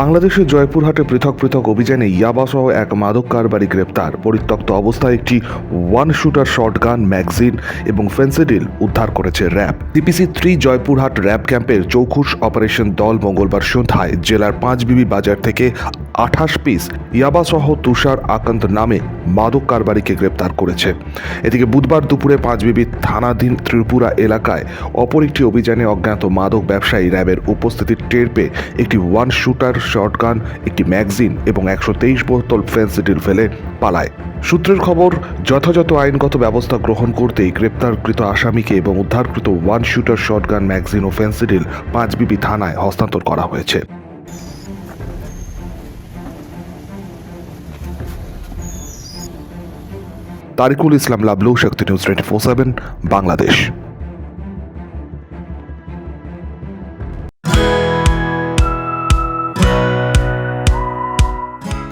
বাংলাদেশের জয়পুরহাটে পৃথক পৃথক অভিযানে ইয়াবাসহ এক মাদক কারবারি গ্রেপ্তার। পরিত্যক্ত অবস্থায় একটি ওয়ান শুটার শটগান ম্যাগজিন এবং ফেন্সিডিল উদ্ধার করেছে RAB. DPC three Joypurhat RAB ক্যাম্পের চৌখুশ অপারেশন দল মঙ্গলবার সন্ধ্যায় জেলার পাঁচ বিবি বাজার থেকে আঠাশ পিস ইয়াবাসহ তুষার আকান্ত নামে মাদক কারবারিকে গ্রেপ্তার করেছে। এদিকে বুধবার দুপুরে পাঁচবিবি থানাধীন ত্রিপুরা এলাকায় অপর একটি অভিযানে অজ্ঞাত মাদক ব্যবসায়ী র্যাবের উপস্থিতি টের পেয়ে একটি ওয়ান শুটার, শটগান, একটি ম্যাগজিন এবং একশো তেইশ বোতল ফেন্সিডিল ফেলে পালায়। সূত্রের খবর, যথাযথ আইনগত ব্যবস্থা গ্রহণ করতেই গ্রেপ্তারকৃত আসামিকে এবং উদ্ধারকৃত ওয়ান শুটার, শটগান, ম্যাগজিন ও ফেন্সিডিল পাঁচবিবি থানায় হস্তান্তর করা হয়েছে। Tarikul Islam Lablu, Shakti news twenty four seven Bangladesh.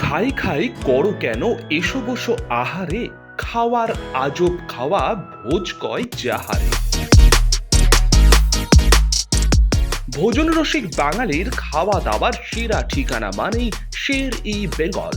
খাই খাই করো কেন এসো বসো আহারে? খাওয়ার আজব খাওয়া ভোজ কয় যাহারে? ভোজন রসিক বাঙালির খাওয়া দাওয়ার সেরা ঠিকানা মানেই Sher e Bengal.